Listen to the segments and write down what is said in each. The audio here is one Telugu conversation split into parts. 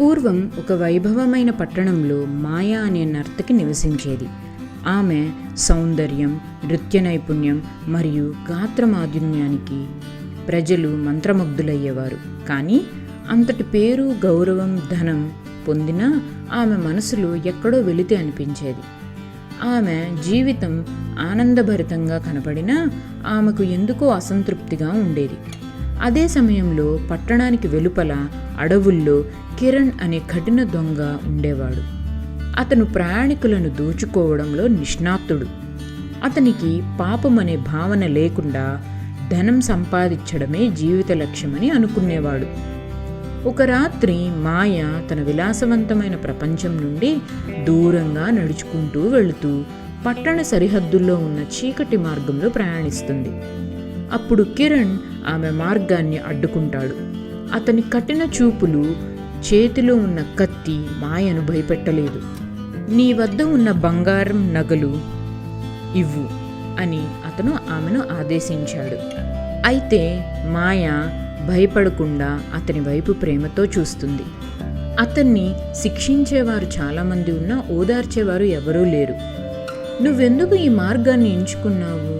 పూర్వం ఒక వైభవమైన పట్టణంలో మాయా అనే నర్తకి నివసించేది. ఆమె సౌందర్యం నృత్య నైపుణ్యం మరియు గాత్రమాధున్యానికి ప్రజలు మంత్రముగ్ధులయ్యేవారు. కానీ అంతటి పేరు గౌరవం ధనం పొందినా ఆమె మనసులో ఎక్కడో వెళితే అనిపించేది. ఆమె జీవితం ఆనందభరితంగా కనపడినా ఆమెకు ఎందుకో అసంతృప్తిగా ఉండేది. అదే సమయంలో పట్టణానికి వెలుపల అడవుల్లో కిరణ్ అనే కఠిన దొంగ ఉండేవాడు. అతను ప్రయాణికులను దోచుకోవడంలో నిష్ణాతుడు. అతనికి పాపం అనే భావన లేకుండా ధనం సంపాదించడమే జీవిత లక్ష్యమని అనుకునేవాడు. ఒక రాత్రి మాయ తన విలాసవంతమైన ప్రపంచం నుండి దూరంగా నడుచుకుంటూ వెళుతూ పట్టణ సరిహద్దుల్లో ఉన్న చీకటి మార్గంలో ప్రయాణిస్తుంది. అప్పుడు కిరణ్ ఆమె మార్గాన్ని అడ్డుకుంటాడు. అతని కఠిన చూపులు చేతిలో ఉన్న కత్తి మాయను భయపెట్టలేదు. నీ వద్ద ఉన్న బంగారం నగలు ఇవ్వు అని అతను ఆమెను ఆదేశించాడు. అయితే మాయ భయపడకుండా అతని వైపు ప్రేమతో చూస్తుంది. అతన్ని శిక్షించేవారు చాలామంది ఉన్నా ఓదార్చేవారు ఎవరూ లేరు. నువ్వెందుకు ఈ మార్గాన్ని ఎంచుకున్నావు?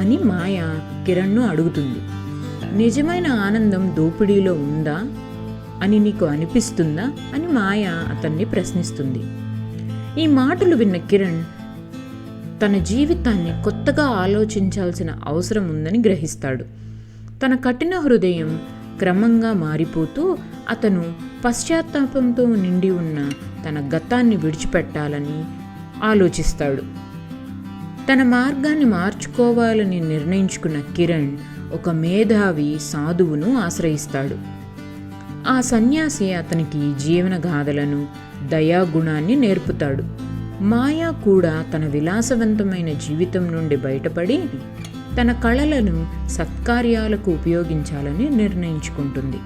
అని మాయ కిరణ్ను అడుగుతుంది. నిజమైన ఆనందం దోపిడీలో ఉందా? అని నీకు అనిపిస్తుందా అని మాయ అతన్ని ప్రశ్నిస్తుంది. ఈ మాటలు విన్న కిరణ్ తన జీవితాన్ని కొత్తగా ఆలోచించాల్సిన అవసరం ఉందని గ్రహిస్తాడు. తన కఠిన హృదయం క్రమంగా మారిపోతూ అతను పశ్చాత్తాపంతో నిండి ఉన్న తన గతాన్ని విడిచిపెట్టాలని ఆలోచిస్తాడు. తన మార్గాన్ని మార్చుకోవాలని నిర్ణయించుకున్న కిరణ్ ఒక మేధావి సాధువును ఆశ్రయిస్తాడు. ఆ సన్యాసి అతనికి జీవన గాథలను దయాగుణాన్ని నేర్పుతాడు. మాయా కూడా తన విలాసవంతమైన జీవితం నుండి బయటపడి తన కళలను సత్కార్యాలకు ఉపయోగించాలని నిర్ణయించుకుంటుంది.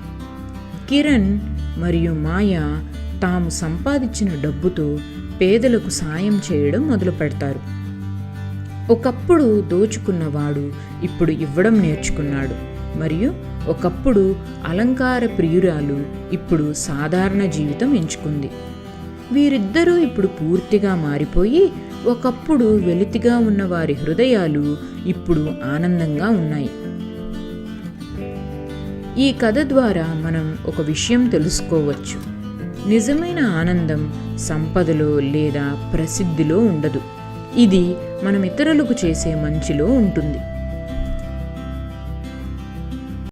కిరణ్ మరియు మాయా తాము సంపాదించిన డబ్బుతో పేదలకు సాయం చేయడం మొదలు పెడతారు. ఒకప్పుడు దోచుకున్నవాడు ఇప్పుడు ఇవ్వడం నేర్చుకున్నాడు. మరియు ఒకప్పుడు అలంకార ప్రియురాలు ఇప్పుడు సాధారణ జీవితం ఎంచుకుంది. వీరిద్దరూ ఇప్పుడు పూర్తిగా మారిపోయి ఒకప్పుడు వెలితిగా ఉన్న వారి హృదయాలు ఇప్పుడు ఆనందంగా ఉన్నాయి. ఈ కథ ద్వారా మనం ఒక విషయం తెలుసుకోవచ్చు. నిజమైన ఆనందం సంపదలో లేదా ప్రసిద్ధిలో ఉండదు. ఇది మనం ఇతరులకు చేసే మంచిలో ఉంటుంది.